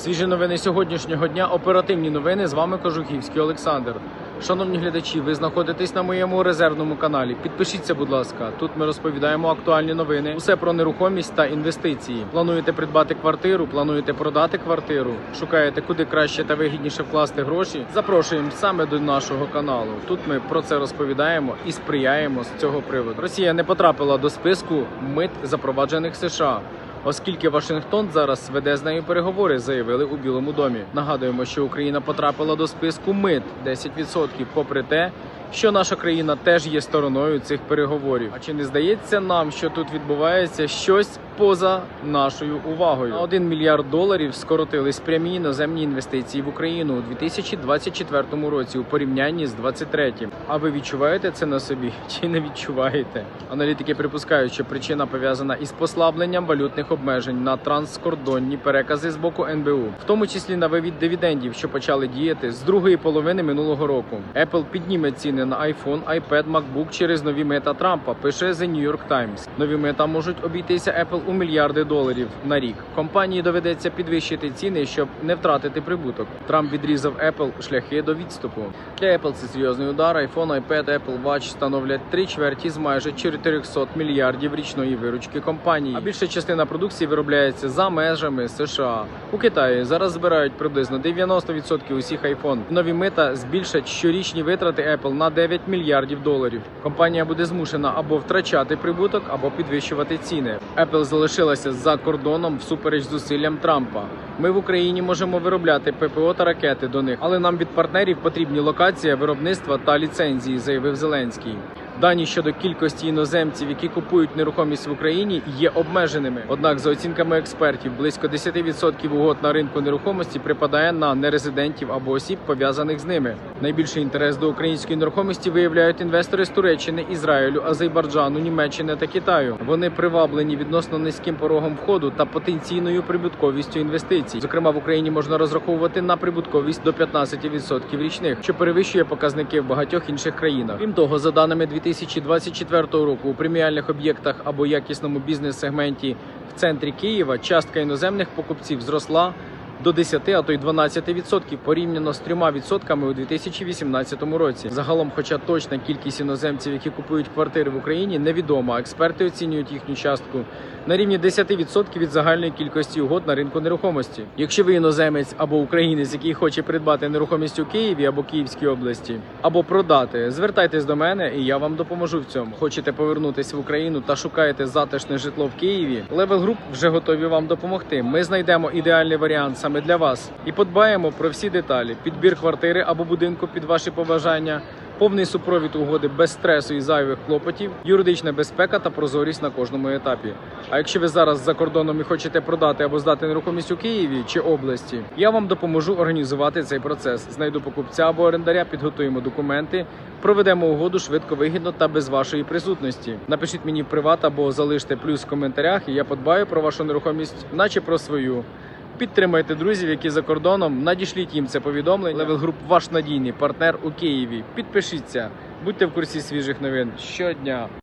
Свіжі новини сьогоднішнього дня. Оперативні новини. З вами Кожухівський Олександр. Шановні глядачі, ви знаходитесь на моєму резервному каналі. Підпишіться, будь ласка. Тут ми розповідаємо актуальні новини, усе про нерухомість та інвестиції. Плануєте придбати квартиру, плануєте продати квартиру, шукаєте куди краще та вигідніше вкласти гроші. Запрошуємо саме до нашого каналу. Тут ми про це розповідаємо і сприяємо з цього приводу. Росія не потрапила до списку мит запроваджених США. Оскільки Вашингтон зараз веде з нею переговори, заявили у Білому домі. Нагадуємо, що Україна потрапила до списку мит 10%, попри те, що наша країна теж є стороною цих переговорів. А чи не здається нам, що тут відбувається щось поза нашою увагою? На 1 мільярд доларів скоротились прямі іноземні інвестиції в Україну у 2024 році у порівнянні з 2023. А ви відчуваєте це на собі чи не відчуваєте? Аналітики припускають, що причина пов'язана із послабленням валютних обмежень на транскордонні перекази з боку НБУ, в тому числі на вивід дивідендів, що почали діяти з другої половини минулого року. Apple підніме ціни на iPhone, iPad, MacBook через нові мета Трампа. Пише The New York Times. Нові мета можуть обійтися Apple у мільярди доларів на рік. Компанії доведеться підвищити ціни, щоб не втратити прибуток. Трамп відрізав Apple шляхи до відступу. Для Apple це серйозний удар. iPhone, iPad, Apple Watch становлять три чверті з майже 400 мільярдів річної виручки компанії. А більша частина продукції виробляється за межами США. У Китаї зараз збирають приблизно 90% усіх iPhone. Нові мита збільшать щорічні витрати Apple на 9 мільярдів доларів. Компанія буде змушена або втрачати прибуток, або підвищувати ціни. Apple залишилася за кордоном всупереч зусиллям Трампа. Ми в Україні можемо виробляти ППО та ракети до них, але нам від партнерів потрібні локація виробництва та ліцензії, заявив Зеленський. Дані щодо кількості іноземців, які купують нерухомість в Україні, є обмеженими. Однак, за оцінками експертів, близько 10% угод на ринку нерухомості припадає на нерезидентів або осіб, пов'язаних з ними. Найбільший інтерес до української нерухомості виявляють інвестори з Туреччини, Ізраїлю, Азербайджану, Німеччини та Китаю. Вони приваблені відносно низьким порогом входу та потенційною прибутковістю інвестицій. Зокрема, в Україні можна розраховувати на прибутковість до 15% річних, що перевищує показники в багатьох інших країнах. Крім того, за даними 2024 року у преміальних об'єктах або якісному бізнес-сегменті в центрі Києва частка іноземних покупців зросла до 10, а то й 12% порівняно з 3% у 2018 році. Загалом, хоча точна кількість іноземців, які купують квартири в Україні, невідома. Експерти оцінюють їхню частку на рівні 10% від загальної кількості угод на ринку нерухомості. Якщо ви іноземець або українець, який хоче придбати нерухомість у Києві або Київській області, або продати, звертайтесь до мене, і я вам допоможу в цьому. Хочете повернутися в Україну та шукаєте затишне житло в Києві? Level Group вже готові вам допомогти. Ми знайдемо ідеальний варіант саме для вас і подбаємо про всі деталі: підбір квартири або будинку під ваші побажання. Повний супровід угоди без стресу і зайвих клопотів, юридична безпека та прозорість на кожному етапі. А якщо ви зараз за кордоном і хочете продати або здати нерухомість у Києві чи області, я вам допоможу організувати цей процес. Знайду покупця або орендаря, підготуємо документи, проведемо угоду швидко, вигідно та без вашої присутності. Напишіть мені в приват або залиште плюс в коментарях, і я подбаю про вашу нерухомість, наче про свою. Підтримайте друзів, які за кордоном. Надішліть їм це повідомлення. Левел груп – ваш надійний партнер у Києві. Підпишіться, будьте в курсі свіжих новин щодня.